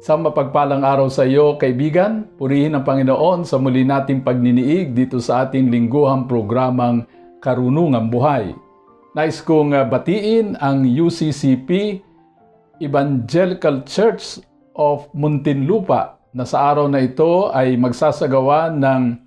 Sa mapagpalang araw sa iyo, kaibigan, purihin ang Panginoon sa muli nating pagniniig dito sa ating lingguhang programang Karunungang Buhay. Nais kong uh, batiin ang UCCP Evangelical Church of Muntinlupa na sa araw na ito ay magsasagawa ng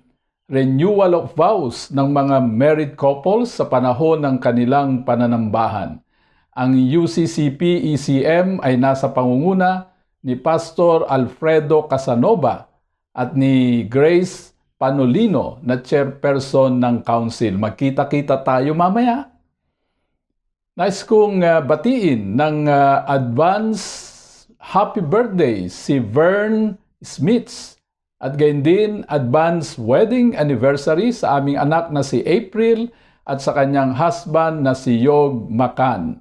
renewal of vows ng mga married couples sa panahon ng kanilang pananambahan. Ang UCCP ECM ay nasa pangunguna ni Pastor Alfredo Casanova at ni Grace Panolino na chairperson ng council. Magkita-kita tayo mamaya. Nais kong uh, batiin ng uh, advance happy birthday si Vern Smiths at gayon din advance wedding anniversary sa aming anak na si April at sa kanyang husband na si Yog Makan.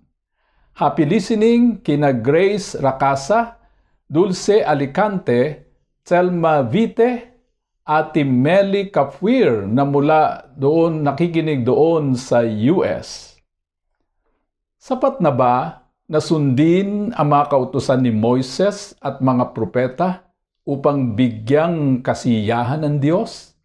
Happy listening kina Grace Rakasa, Dulce Alicante, Selma Vite, Ate Meli Kapwir na mula doon nakikinig doon sa US. Sapat na ba na sundin ang mga kautusan ni Moises at mga propeta upang bigyang kasiyahan ng Diyos?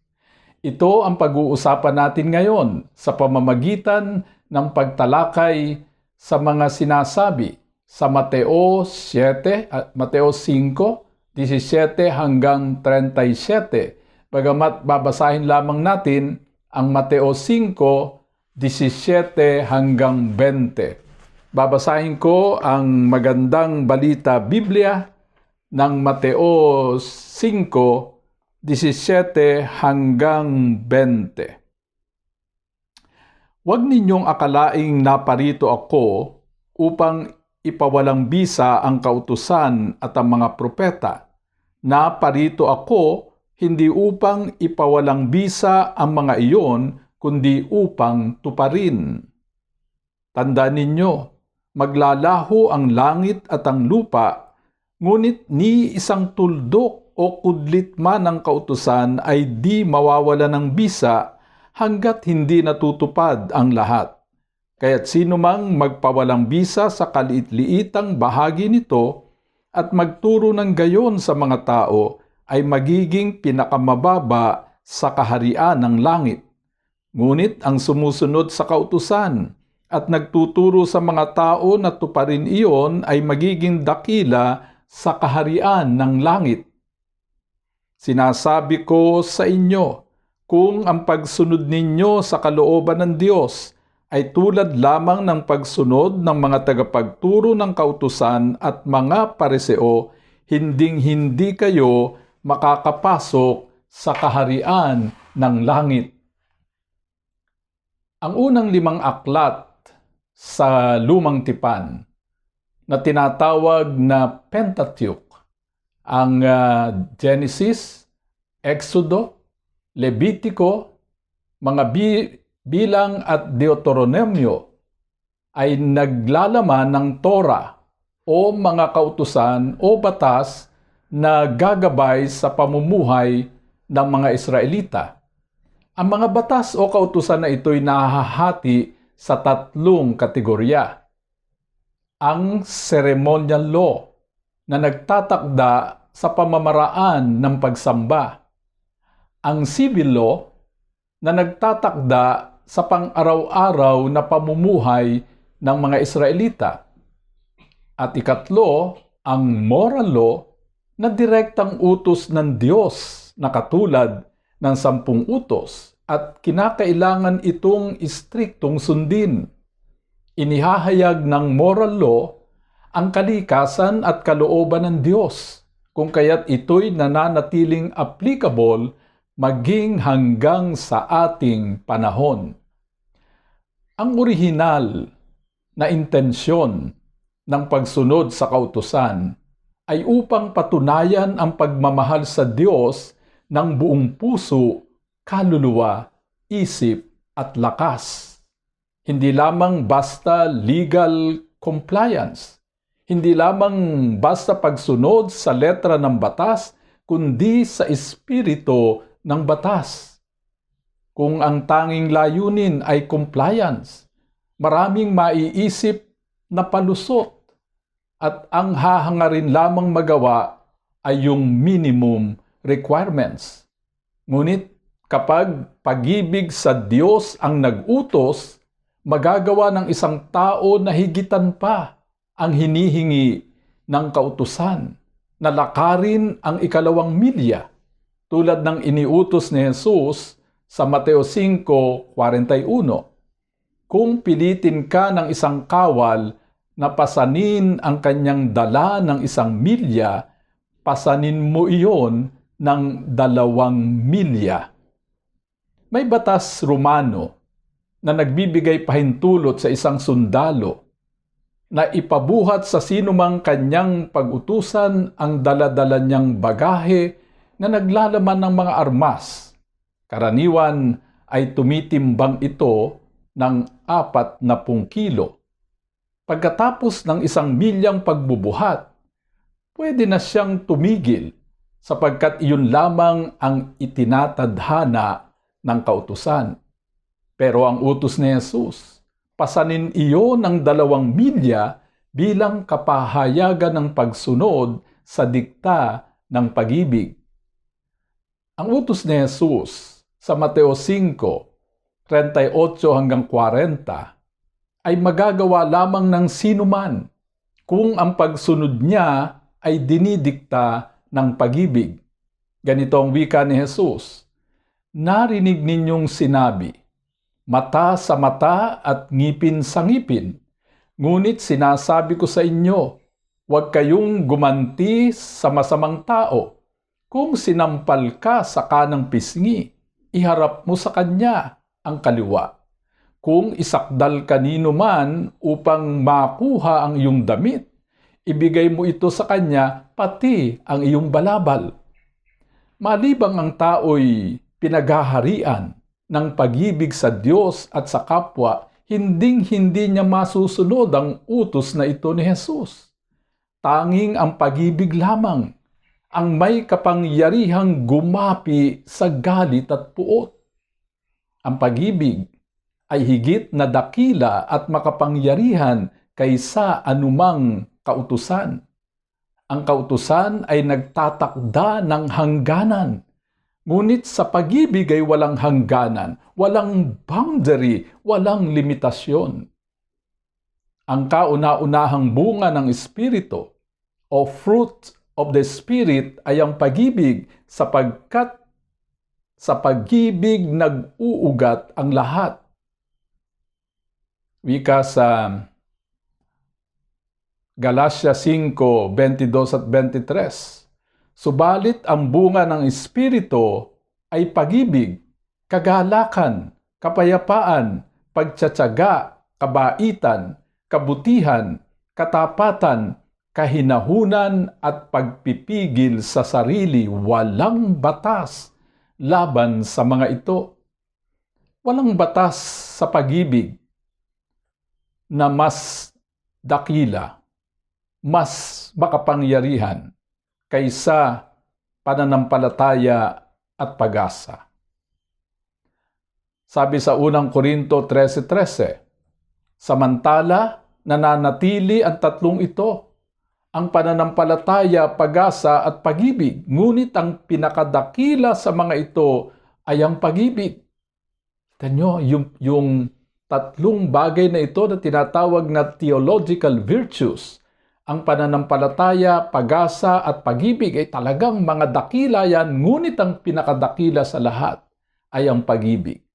Ito ang pag-uusapan natin ngayon sa pamamagitan ng pagtalakay sa mga sinasabi sa Mateo 7 at Mateo 5, 17 hanggang 37. Bagamat babasahin lamang natin ang Mateo 5, 17 hanggang 20. Babasahin ko ang magandang balita Biblia ng Mateo 5, 17 hanggang 20. Huwag ninyong akalaing naparito ako upang ipawalang bisa ang kautusan at ang mga propeta. Naparito ako hindi upang ipawalang bisa ang mga iyon, kundi upang tuparin. Tandaan ninyo, maglalaho ang langit at ang lupa, ngunit ni isang tuldok o kudlit man ng kautusan ay di mawawala ng bisa hanggat hindi natutupad ang lahat. Kaya't sino mang magpawalang bisa sa kaliit-liitang bahagi nito at magturo ng gayon sa mga tao ay magiging pinakamababa sa kaharian ng langit. Ngunit ang sumusunod sa kautusan at nagtuturo sa mga tao na tuparin iyon ay magiging dakila sa kaharian ng langit. Sinasabi ko sa inyo, kung ang pagsunod ninyo sa kalooban ng Diyos ay tulad lamang ng pagsunod ng mga tagapagturo ng kautusan at mga pareseo, hinding-hindi kayo makakapasok sa kaharian ng langit. Ang unang limang aklat sa lumang tipan na tinatawag na Pentateuch, ang uh, Genesis, Exodo, Levitico, mga bi- bilang at Deuteronomyo ay naglalaman ng Torah o mga kautusan o batas na gagabay sa pamumuhay ng mga Israelita. Ang mga batas o kautusan na ito'y nahahati sa tatlong kategorya. Ang ceremonial law na nagtatakda sa pamamaraan ng pagsamba. Ang civil law na nagtatakda sa pang-araw-araw na pamumuhay ng mga Israelita. At ikatlo, ang moral law na direktang utos ng Diyos na katulad ng sampung utos at kinakailangan itong istriktong sundin. Inihahayag ng moral law ang kalikasan at kalooban ng Diyos, kung kaya't ito'y nananatiling applicable maging hanggang sa ating panahon. Ang orihinal na intensyon ng pagsunod sa kautusan ay upang patunayan ang pagmamahal sa Diyos ng buong puso, kaluluwa, isip at lakas. Hindi lamang basta legal compliance, hindi lamang basta pagsunod sa letra ng batas, kundi sa espiritu ng batas. Kung ang tanging layunin ay compliance, maraming maiisip na palusot at ang hahangarin lamang magawa ay yung minimum requirements. Ngunit kapag pag-ibig sa Diyos ang nag-utos, magagawa ng isang tao na higitan pa ang hinihingi ng kautusan na lakarin ang ikalawang milya tulad ng iniutos ni Jesus sa Mateo 5.41. Kung pilitin ka ng isang kawal na pasanin ang kanyang dala ng isang milya, pasanin mo iyon ng dalawang milya. May batas Romano na nagbibigay pahintulot sa isang sundalo na ipabuhat sa sinumang kanyang pagutusan ang daladala niyang bagahe na naglalaman ng mga armas. Karaniwan ay tumitimbang ito ng apat na pung kilo. Pagkatapos ng isang milyang pagbubuhat, pwede na siyang tumigil sapagkat iyon lamang ang itinatadhana ng kautusan. Pero ang utos ni Jesus, pasanin iyo ng dalawang milya bilang kapahayagan ng pagsunod sa dikta ng pag-ibig. Ang utos ni Jesus sa Mateo 5, 38 hanggang 40 ay magagawa lamang ng sinuman kung ang pagsunod niya ay dinidikta ng pag-ibig. Ganito ang wika ni Jesus, Narinig ninyong sinabi, mata sa mata at ngipin sa ngipin. Ngunit sinasabi ko sa inyo, huwag kayong gumanti sa masamang tao. Kung sinampal ka sa kanang pisngi, iharap mo sa kanya ang kaliwa. Kung isakdal kanino man upang makuha ang iyong damit, ibigay mo ito sa kanya pati ang iyong balabal. Malibang ang tao'y pinaghaharian ng pag-ibig sa Diyos at sa kapwa, hinding-hindi niya masusunod ang utos na ito ni Jesus. Tanging ang pag-ibig lamang ang may kapangyarihang gumapi sa galit at puot. Ang pag-ibig ay higit na dakila at makapangyarihan kaysa anumang kautusan. Ang kautusan ay nagtatakda ng hangganan. Ngunit sa pag-ibig ay walang hangganan, walang boundary, walang limitasyon. Ang kauna-unahang bunga ng Espiritu o fruit of the Spirit ay ang pag-ibig sapagkat sa pag-ibig nag-uugat ang lahat. Wika sa Galatia 5, 22 at 23. Subalit ang bunga ng Espiritu ay pag-ibig, kagalakan, kapayapaan, pagtsatsaga, kabaitan, kabutihan, katapatan, kahinahunan at pagpipigil sa sarili walang batas laban sa mga ito. Walang batas sa pag-ibig na mas dakila, mas makapangyarihan kaysa pananampalataya at pag-asa. Sabi sa unang Korinto 13.13, Samantala, nananatili ang tatlong ito, ang pananampalataya, pag-asa at pag-ibig. Ngunit ang pinakadakila sa mga ito ay ang pag-ibig. Tanyo, yung, yung tatlong bagay na ito na tinatawag na theological virtues, ang pananampalataya, pag-asa at pag-ibig ay talagang mga dakila yan, ngunit ang pinakadakila sa lahat ay ang pag-ibig.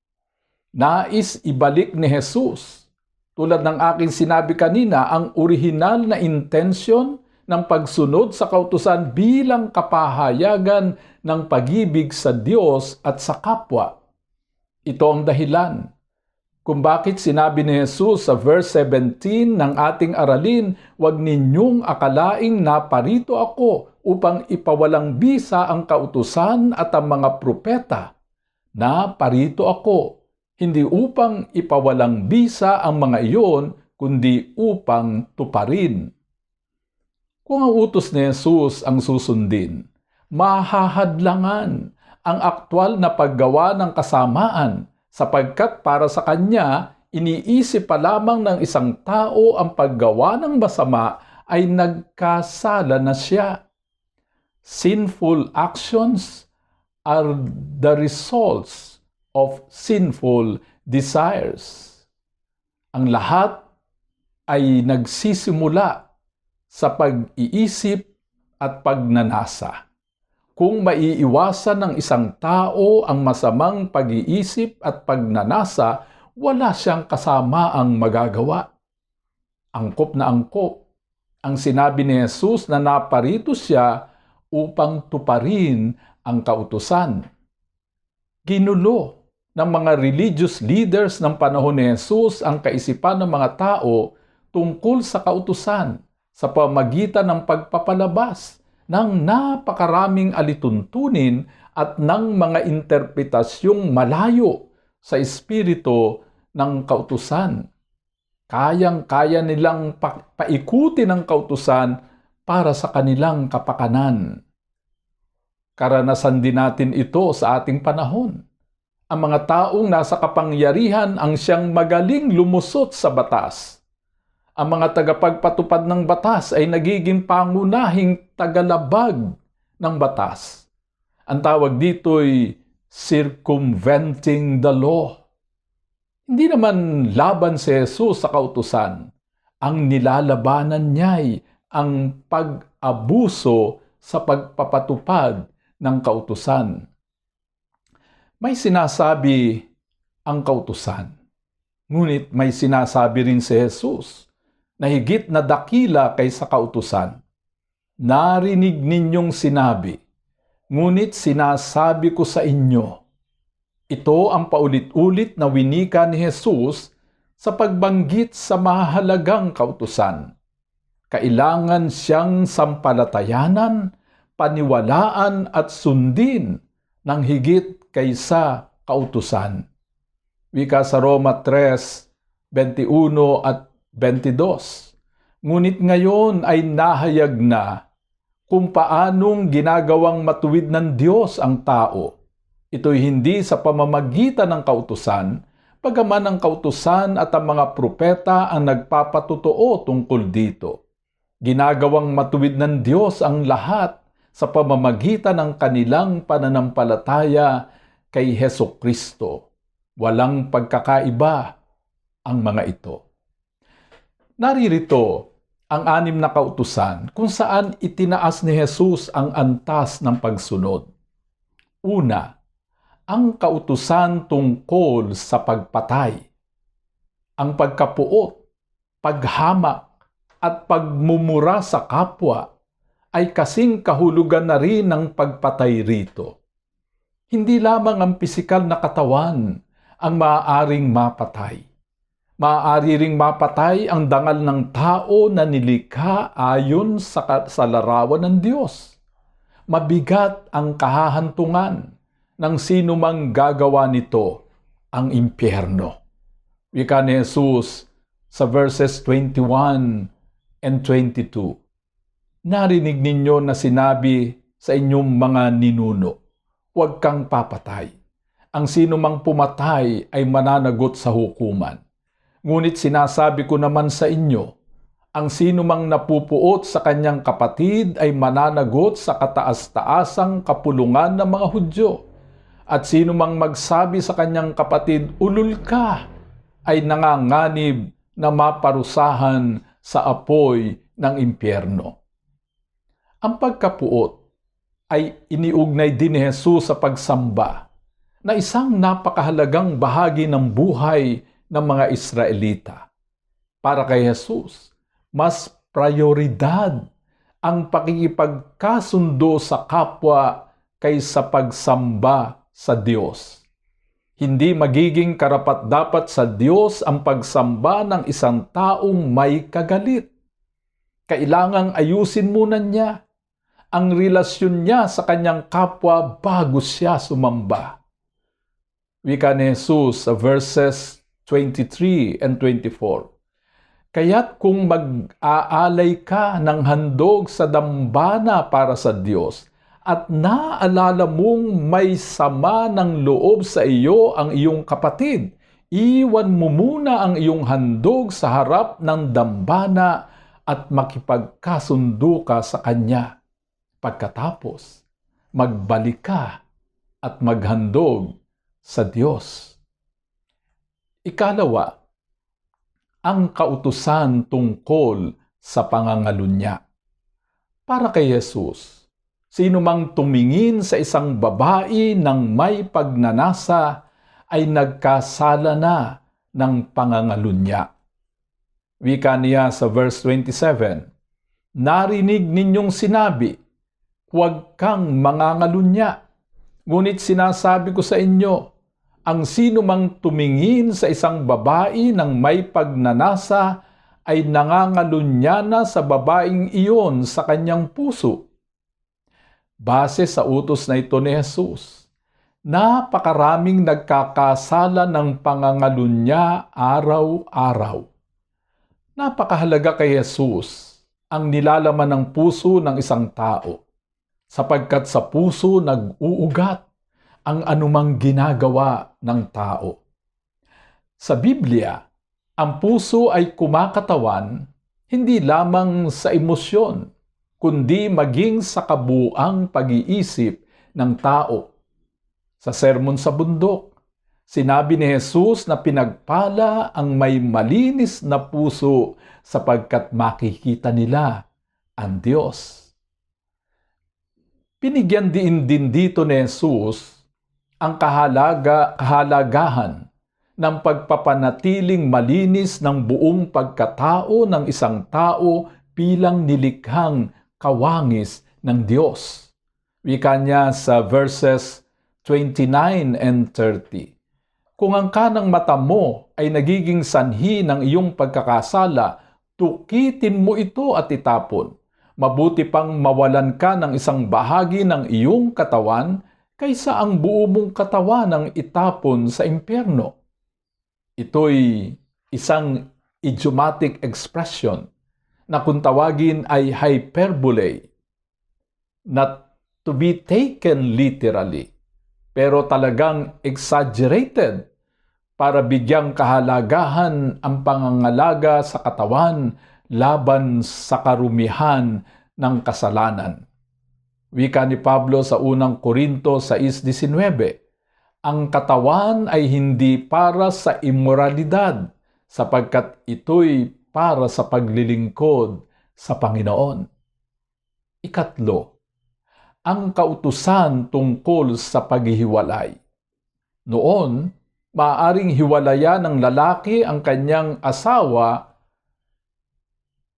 Nais ibalik ni Jesus, tulad ng aking sinabi kanina, ang orihinal na intention ng pagsunod sa kautusan bilang kapahayagan ng pag-ibig sa Diyos at sa kapwa. Ito ang dahilan kung bakit sinabi ni Jesus sa verse 17 ng ating aralin, huwag ninyong akalaing naparito ako upang ipawalang bisa ang kautusan at ang mga propeta. Na parito ako, hindi upang ipawalang bisa ang mga iyon, kundi upang tuparin. Kung ang utos ni Jesus ang susundin, mahahadlangan ang aktwal na paggawa ng kasamaan sapagkat para sa kanya, iniisip pa lamang ng isang tao ang paggawa ng masama ay nagkasala na siya. Sinful actions are the results of sinful desires. Ang lahat ay nagsisimula sa pag-iisip at pagnanasa. Kung maiiwasan ng isang tao ang masamang pag-iisip at pagnanasa, wala siyang kasama ang magagawa. Angkop na angkop ang sinabi ni Jesus na naparito siya upang tuparin ang kautusan. Ginulo ng mga religious leaders ng panahon ni Jesus ang kaisipan ng mga tao tungkol sa kautusan sa pamagitan ng pagpapalabas ng napakaraming alituntunin at ng mga interpretasyong malayo sa espiritu ng kautusan. Kayang-kaya nilang pa- paikutin ang kautusan para sa kanilang kapakanan. Karanasan din natin ito sa ating panahon. Ang mga taong nasa kapangyarihan ang siyang magaling lumusot sa batas ang mga tagapagpatupad ng batas ay nagiging pangunahing tagalabag ng batas. Ang tawag dito'y circumventing the law. Hindi naman laban si Jesus sa kautusan. Ang nilalabanan niya'y ang pag-abuso sa pagpapatupad ng kautusan. May sinasabi ang kautusan. Ngunit may sinasabi rin si Jesus na higit na dakila kaysa kautusan. Narinig ninyong sinabi, ngunit sinasabi ko sa inyo, ito ang paulit-ulit na winika ni Jesus sa pagbanggit sa mahalagang kautusan. Kailangan siyang sampalatayanan, paniwalaan at sundin ng higit kaysa kautusan. Wika sa Roma 3, 21 at 22. Ngunit ngayon ay nahayag na kung paanong ginagawang matuwid ng Diyos ang tao. Ito'y hindi sa pamamagitan ng kautusan, pagaman ang kautusan at ang mga propeta ang nagpapatutuo tungkol dito. Ginagawang matuwid ng Diyos ang lahat sa pamamagitan ng kanilang pananampalataya kay Heso Kristo. Walang pagkakaiba ang mga ito. Naririto ang anim na kautusan kung saan itinaas ni Jesus ang antas ng pagsunod. Una, ang kautusan tungkol sa pagpatay. Ang pagkapuot, paghamak, at pagmumura sa kapwa ay kasing kahulugan na rin ng pagpatay rito. Hindi lamang ang pisikal na katawan ang maaaring mapatay Maaari ring mapatay ang dangal ng tao na nilikha ayon sa, sa larawan ng Diyos. Mabigat ang kahahantungan ng sino mang gagawa nito ang impyerno. Wika ni Jesus sa verses 21 and 22. Narinig ninyo na sinabi sa inyong mga ninuno, huwag kang papatay. Ang sino mang pumatay ay mananagot sa hukuman Ngunit sinasabi ko naman sa inyo, ang sino mang napupuot sa kanyang kapatid ay mananagot sa kataas-taasang kapulungan ng mga Hudyo. At sino mang magsabi sa kanyang kapatid, ulul ka, ay nanganganib na maparusahan sa apoy ng impyerno. Ang pagkapuot ay iniugnay din ni Jesus sa pagsamba na isang napakahalagang bahagi ng buhay ng mga Israelita. Para kay Jesus, mas prioridad ang pakikipagkasundo sa kapwa kaysa pagsamba sa Diyos. Hindi magiging karapat-dapat sa Diyos ang pagsamba ng isang taong may kagalit. Kailangang ayusin muna niya ang relasyon niya sa kanyang kapwa bago siya sumamba. Wika ni Jesus sa verses 23 and 24. Kaya't kung mag-aalay ka ng handog sa dambana para sa Diyos, at naalala mong may sama ng loob sa iyo ang iyong kapatid, iwan mo muna ang iyong handog sa harap ng dambana at makipagkasundo ka sa kanya. Pagkatapos, magbalik ka at maghandog sa Diyos. Ikalawa, ang kautusan tungkol sa pangangalunya. Para kay Jesus, Sino mang tumingin sa isang babae ng may pagnanasa ay nagkasala na ng pangangalunya. Wika niya sa verse 27, Narinig ninyong sinabi, huwag kang mangangalunya. Ngunit sinasabi ko sa inyo, ang sino mang tumingin sa isang babae ng may pagnanasa ay nangangalunya na sa babaeng iyon sa kanyang puso Base sa utos na ito ni Jesus, napakaraming nagkakasala ng pangangalunya araw-araw. Napakahalaga kay Jesus ang nilalaman ng puso ng isang tao sapagkat sa puso nag-uugat ang anumang ginagawa ng tao. Sa Biblia, ang puso ay kumakatawan hindi lamang sa emosyon, kundi maging sa kabuang pag-iisip ng tao. Sa sermon sa bundok, sinabi ni Jesus na pinagpala ang may malinis na puso sapagkat makikita nila ang Diyos. Pinigyan din din dito ni Jesus ang kahalaga, kahalagahan ng pagpapanatiling malinis ng buong pagkatao ng isang tao bilang nilikhang kawangis ng Diyos. Wika niya sa verses 29 and 30. Kung ang kanang mata mo ay nagiging sanhi ng iyong pagkakasala, tukitin mo ito at itapon. Mabuti pang mawalan ka ng isang bahagi ng iyong katawan kaysa ang buo mong katawan ang itapon sa impyerno. Ito'y isang idiomatic expression na kung tawagin ay hyperbole, not to be taken literally, pero talagang exaggerated para bigyang kahalagahan ang pangangalaga sa katawan laban sa karumihan ng kasalanan. Wika ni Pablo sa unang Korinto 6.19, Ang katawan ay hindi para sa immoralidad, sapagkat ito'y para sa paglilingkod sa Panginoon. Ikatlo, ang kautusan tungkol sa paghihiwalay. Noon, maaring hiwalayan ng lalaki ang kanyang asawa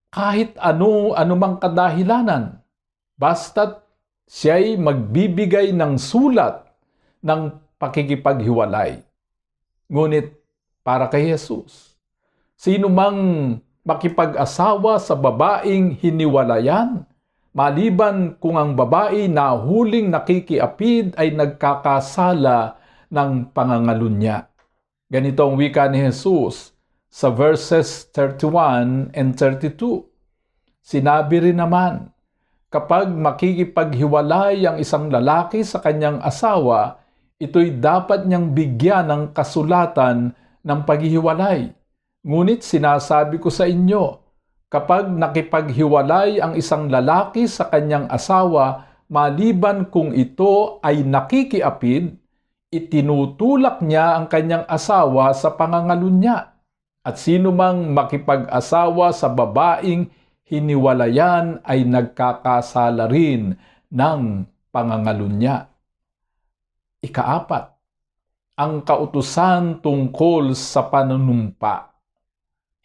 kahit ano anumang kadahilanan, basta't siya'y magbibigay ng sulat ng pakikipaghiwalay. Ngunit para kay Jesus, sino mang makipag-asawa sa babaeng hiniwalayan, maliban kung ang babae na huling nakikiapid ay nagkakasala ng pangangalunya. Ganito ang wika ni Jesus sa verses 31 and 32. Sinabi rin naman, kapag makikipaghiwalay ang isang lalaki sa kanyang asawa, ito'y dapat niyang bigyan ng kasulatan ng paghihiwalay Ngunit sinasabi ko sa inyo, kapag nakipaghiwalay ang isang lalaki sa kanyang asawa, maliban kung ito ay nakikiapid, itinutulak niya ang kanyang asawa sa pangangalunya. At sino mang makipag-asawa sa babaeng hiniwalayan ay nagkakasala rin ng pangangalunya. Ikaapat, ang kautusan tungkol sa panunumpa.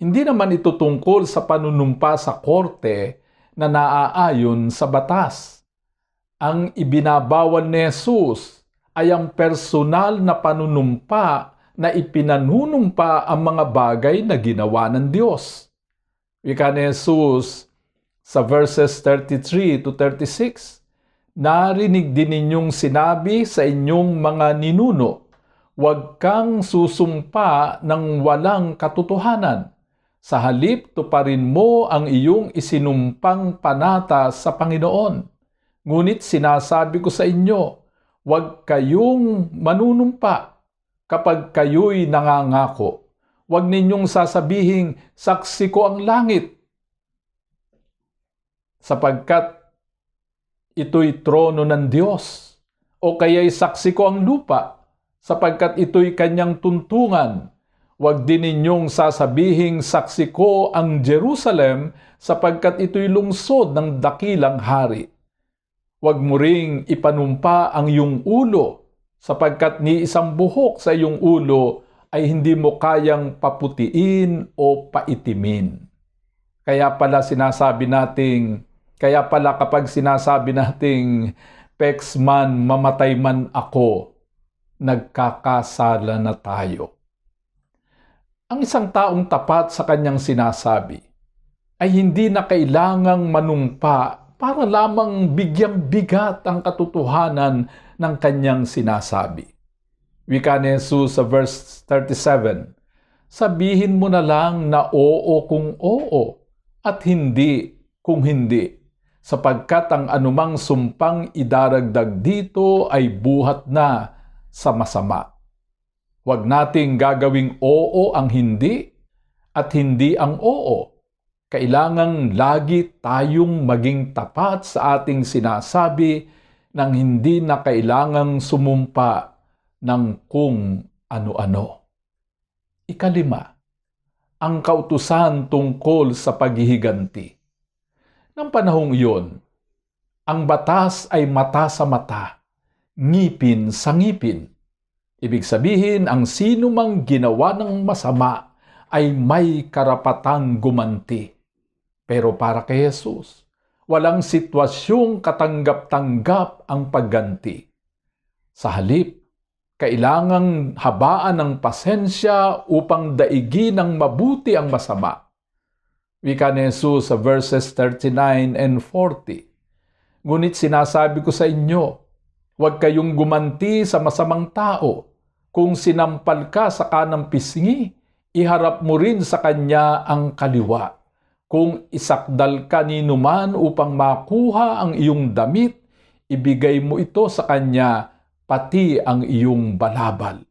Hindi naman ito tungkol sa panunumpa sa korte na naaayon sa batas. Ang ibinabawal ni Jesus ay ang personal na panunumpa na ipinanunumpa ang mga bagay na ginawa ng Diyos. Wika ni Jesus sa verses 33 to 36, Narinig din ninyong sinabi sa inyong mga ninuno, huwag kang susumpa ng walang katotohanan. Sa halip, tuparin mo ang iyong isinumpang panata sa Panginoon. Ngunit sinasabi ko sa inyo, huwag kayong manunumpa kapag kayo'y nangangako Huwag ninyong sasabihing, saksi ko ang langit. Sapagkat ito'y trono ng Diyos. O kaya'y saksi ko ang lupa, sapagkat ito'y kanyang tuntungan. Huwag din ninyong sasabihing saksi ko ang Jerusalem, sapagkat ito'y lungsod ng dakilang hari. Huwag mo ring ipanumpa ang iyong ulo, sapagkat ni isang buhok sa iyong ulo ay hindi mo kayang paputiin o paitimin. Kaya pala sinasabi nating, kaya pala kapag sinasabi nating, Pex man, mamatay man ako, nagkakasala na tayo. Ang isang taong tapat sa kanyang sinasabi ay hindi na kailangang manumpa para lamang bigyang bigat ang katotohanan ng kanyang sinasabi. Wika ni Jesus sa verse 37, Sabihin mo na lang na oo kung oo at hindi kung hindi, sapagkat ang anumang sumpang idaragdag dito ay buhat na sa masama. Huwag nating gagawing oo ang hindi at hindi ang oo. Kailangang lagi tayong maging tapat sa ating sinasabi nang hindi na kailangang sumumpa ng kung ano-ano. Ikalima, ang kautusan tungkol sa paghihiganti. Nang panahong iyon, ang batas ay mata sa mata, ngipin sa ngipin. Ibig sabihin, ang sino mang ginawa ng masama ay may karapatang gumanti. Pero para kay Jesus, walang sitwasyong katanggap-tanggap ang pagganti. Sa halip, kailangang habaan ng pasensya upang daigi ng mabuti ang masama. Wika ni Jesus sa verses 39 and 40. Ngunit sinasabi ko sa inyo, huwag kayong gumanti sa masamang tao. Kung sinampal ka sa kanang pisngi, iharap mo rin sa kanya ang kaliwa. Kung isakdal ka ni numan upang makuha ang iyong damit, ibigay mo ito sa kanya pati ang iyong balabal.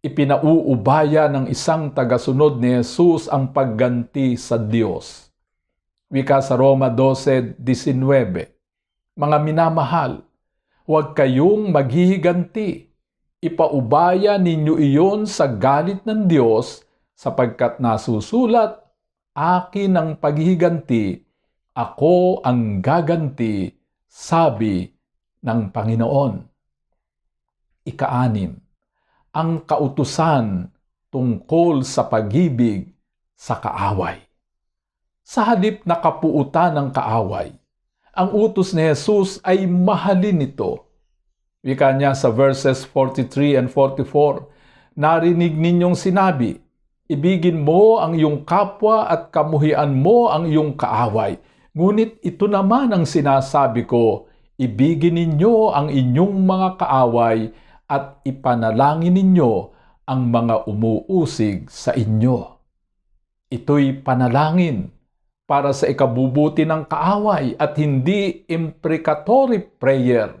Ipinauubaya ng isang tagasunod ni Jesus ang pagganti sa Diyos. Wika sa Roma 12.19 Mga minamahal, huwag kayong maghihiganti. Ipaubaya ninyo iyon sa galit ng Diyos sapagkat nasusulat, akin ang paghihiganti, ako ang gaganti, sabi ng Panginoon ikaanim, ang kautusan tungkol sa pagibig sa kaaway. Sa halip na kapuutan ng kaaway, ang utos ni Jesus ay mahalin ito. Wika niya sa verses 43 and 44, Narinig ninyong sinabi, Ibigin mo ang iyong kapwa at kamuhian mo ang iyong kaaway. Ngunit ito naman ang sinasabi ko, ibigin ninyo ang inyong mga kaaway at ipanalangin ninyo ang mga umuusig sa inyo. Ito'y panalangin para sa ikabubuti ng kaaway at hindi imprecatory prayer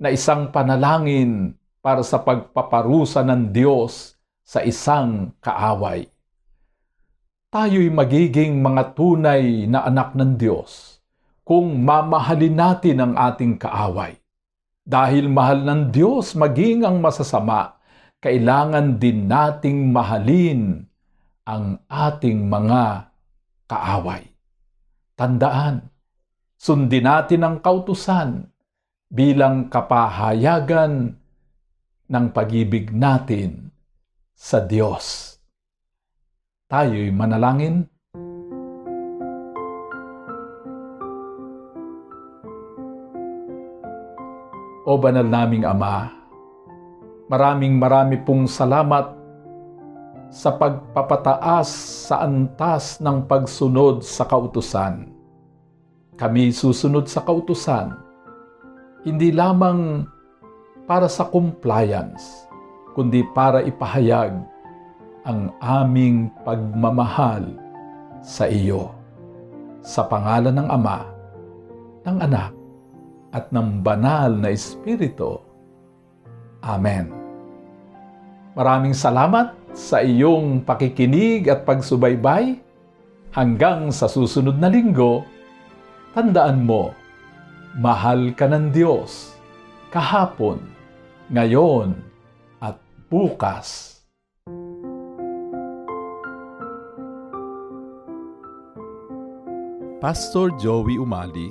na isang panalangin para sa pagpaparusa ng Diyos sa isang kaaway. Tayo'y magiging mga tunay na anak ng Diyos kung mamahalin natin ang ating kaaway dahil mahal ng Diyos maging ang masasama, kailangan din nating mahalin ang ating mga kaaway. Tandaan, sundin natin ang kautusan bilang kapahayagan ng pag-ibig natin sa Diyos. Tayo'y manalangin. O banal naming Ama, Maraming marami pong salamat sa pagpapataas sa antas ng pagsunod sa kautusan. Kami susunod sa kautusan, hindi lamang para sa compliance, kundi para ipahayag ang aming pagmamahal sa iyo. Sa pangalan ng Ama, ng Anak, at ng Banal na Espiritu. Amen. Maraming salamat sa iyong pakikinig at pagsubaybay. Hanggang sa susunod na linggo, tandaan mo, mahal ka ng Diyos kahapon, ngayon, at bukas. Pastor Joey Umali,